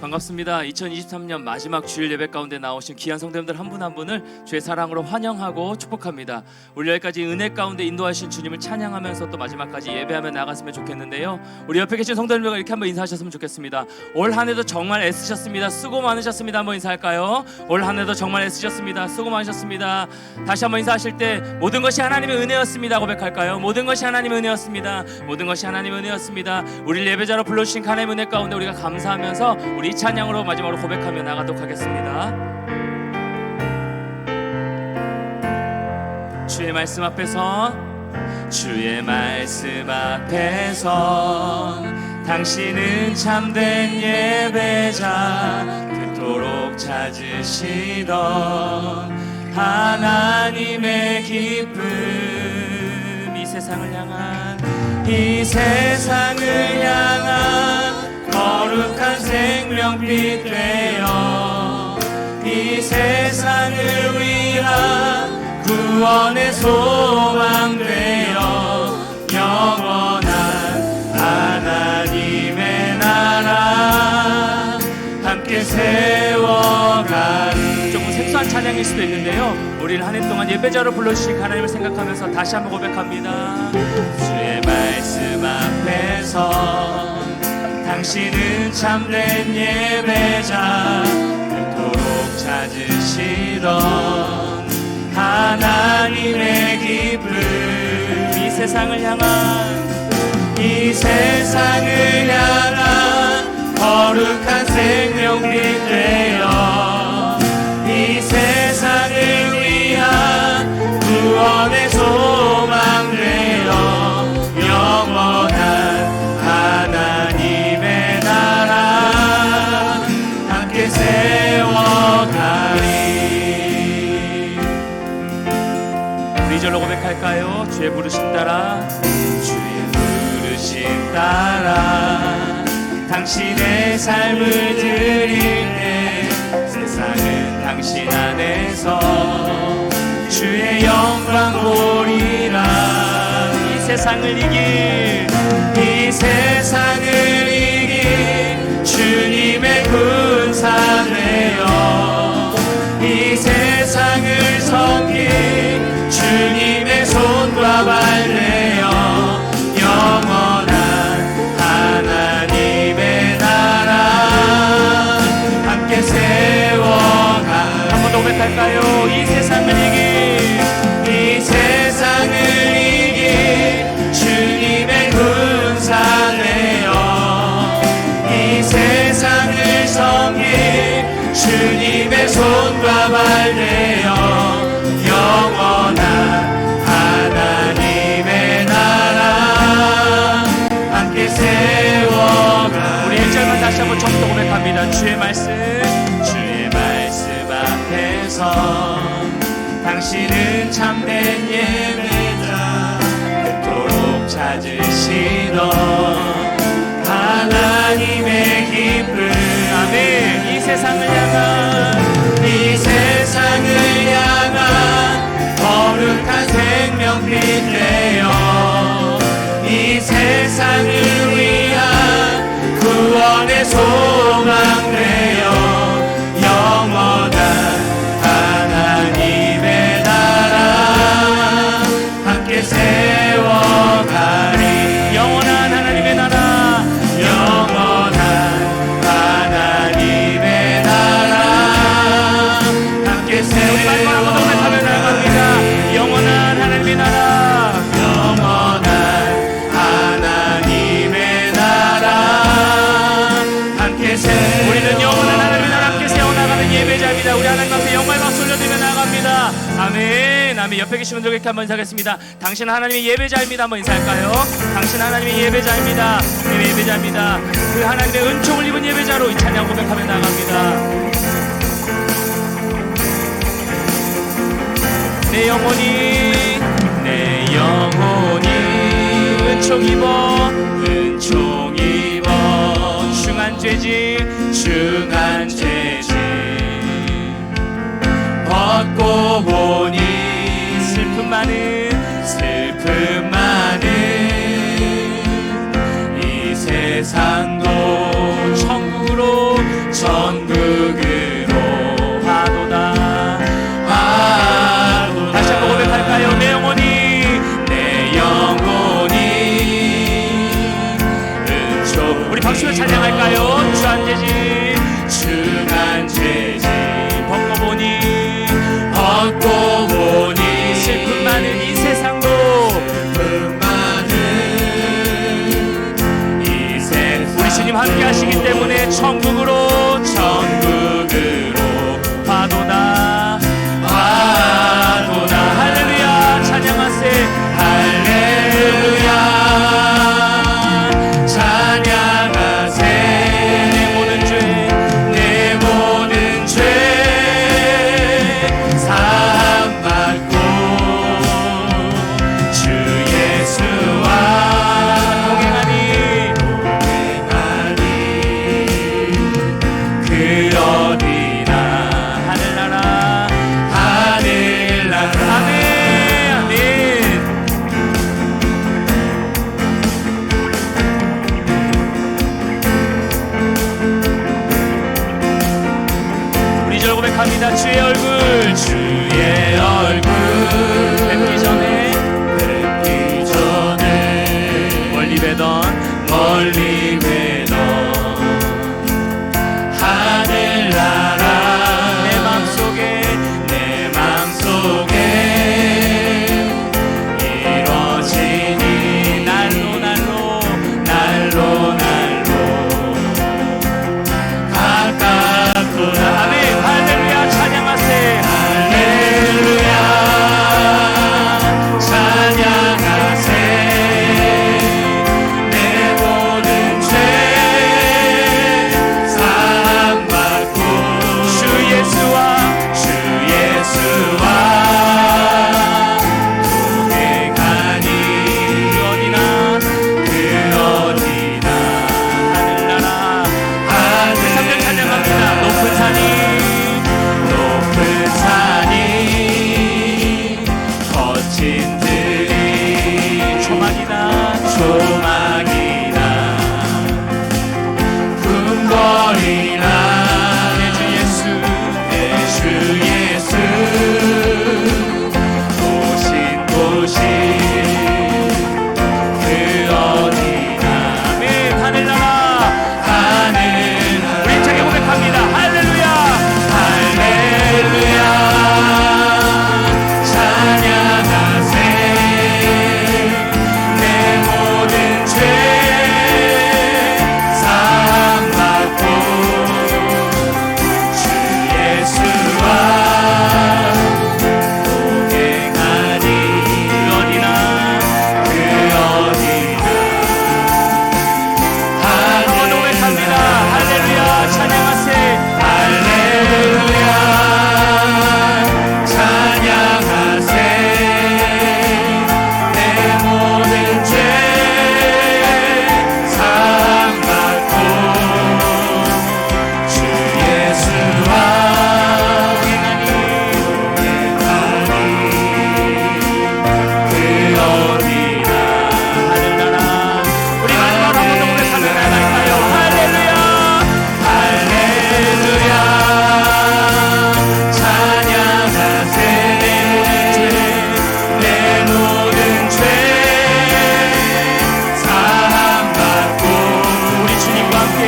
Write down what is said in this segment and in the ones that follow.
반갑습니다. 2023년 마지막 주일 예배 가운데 나오신 귀한 성도님들 한 분 한 분을 주의 사랑으로 환영하고 축복합니다. 우리 여기까지 은혜 가운데 인도하신 주님을 찬양하면서 또 마지막까지 예배하며 나갔으면 좋겠는데요. 우리 옆에 계신 성도님들과 이렇게 한번 인사하셨으면 좋겠습니다. 올 한해도 정말 애쓰셨습니다. 수고 많으셨습니다. 한번 인사할까요? 올 한해도 정말 애쓰셨습니다. 수고 많으셨습니다. 다시 한번 인사하실 때 모든 것이 하나님의 은혜였습니다. 고백할까요? 모든 것이 하나님의 은혜였습니다. 모든 것이 하나님의 은혜였습니다. 우리 예배자로 불러주신 하나님의 은혜 가운데 우리가 감사하면서 우리 찬양으로 마지막으로 고백하며 나가도록 하겠습니다. 주의 말씀 앞에서 주의 말씀 앞에서 당신은 참된 예배자 그토록 찾으시던 하나님의 기쁨 이 세상을 향한 이 세상을 향한 생명빛 되어 이 세상을 위한 구원의 소망 되어 영원한 하나님의 나라 함께 세워가리. 조금 생소한 찬양일 수도 있는데요. 우리를 한 해 동안 예배자로 불러주신 하나님을 생각하면서 다시 한번 고백합니다. 주의 말씀 앞에서 당신은 참된 예배자 그토록 찾으시던 하나님의 기쁨. 이 세상을 향한 이 세상을 향한 거룩한 생명빛 되어 이 세상을 위한 구원의 주의 부르심 따라. 주의 부르심 따라. 당신의 삶을 드릴 때 세상은 당신 안에서 주의 영광 보리라. 이 세상을 이길 이 세상을 이길 섬길 주님의 손과 발 되어 영원한 하나님의 나라. 함께 세워가 우리 1절만 다시 한번 처음부터 고백합니다. 주의 말씀. 주의 말씀 앞에서 당신은 참된 예배자 그토록 찾으시던 하나님의 세상을 향한 아멘 옆에 계신 분들 이렇게 한번 인사하겠습니다. 당신 하나님의 예배자입니다. 한번 인사할까요? 당신 하나님의 예배자입니다. 네, 예배자입니다. 그 하나님의 은총을 입은 예배자로 이 찬양 고백하며 나갑니다. 내 영혼이 내 영혼이 은총 입어 은총 입어. 중한 죄지 중한 죄지. 벗고 보니 money. 함께 하시기 때문에 천국으로 천국.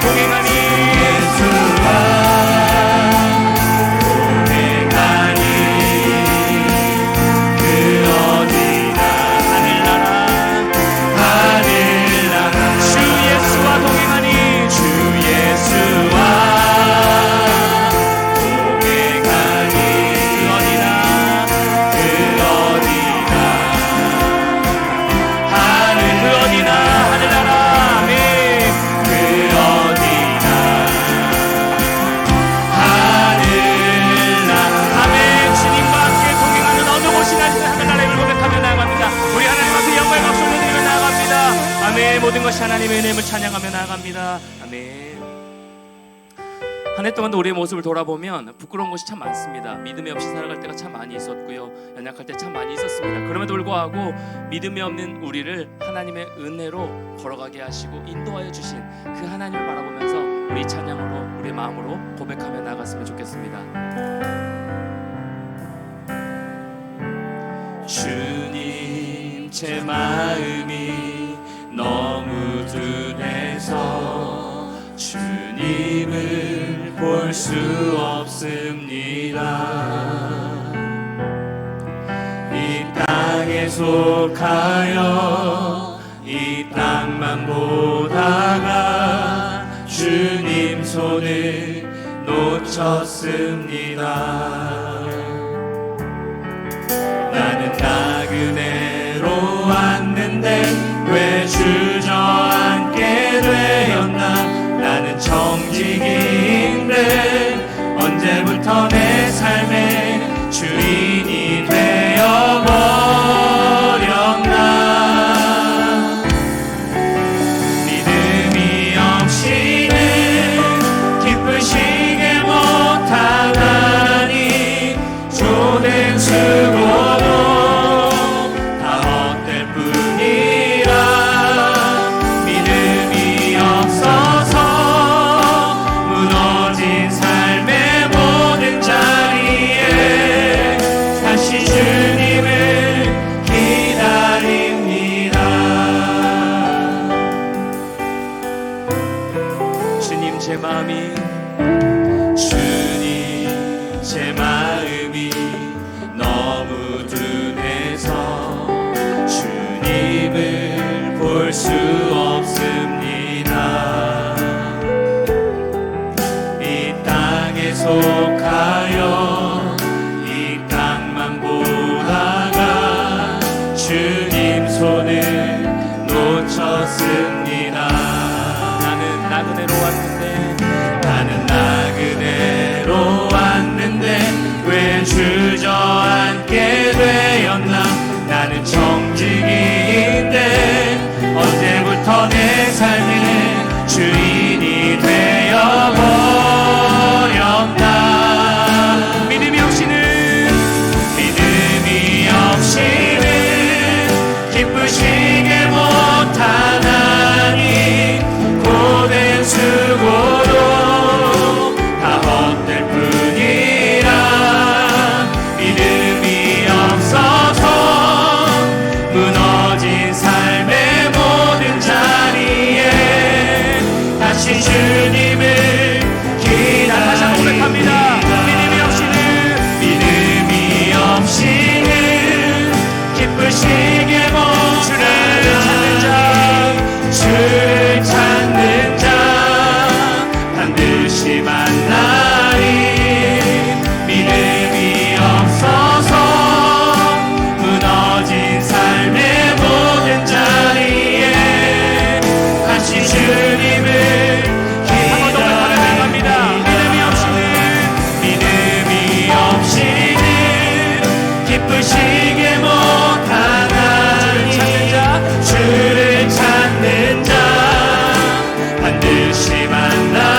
Pokemon 하나님을 찬양하며 나아갑니다. 아멘. 한 해 동안도 우리의 모습을 돌아보면 부끄러운 것이 참 많습니다. 믿음이 없이 살아갈 때가 참 많이 있었고요. 연약할 때 참 많이 있었습니다. 그럼에도 불구하고 믿음이 없는 우리를 하나님의 은혜로 걸어가게 하시고 인도하여 주신 그 하나님을 바라보면서 우리 찬양으로 우리의 마음으로 고백하며 나갔으면 좋겠습니다. 주님 제 마음이 눈에서 주님을 볼 수 없습니다. 이 땅에 속하여 이 땅만 보다가 주님 손을 놓쳤습니다. 나는 나그네로 왔는데 왜 주? 제 마음이 주님 제 마음이 너무 둔해서 주님을 볼 수 없습니다. 이 땅에 속하여 이 땅만 보다가 주님 손을 놓쳤습니다. 나는 나그네로 왔 어떻게 되었나? 나는 청지기인데 언제부터 내 삶의 주인이 되어버렸나? 믿음이 없이는 믿음이 없이는 기쁘시게 못하나니 고된 수 si van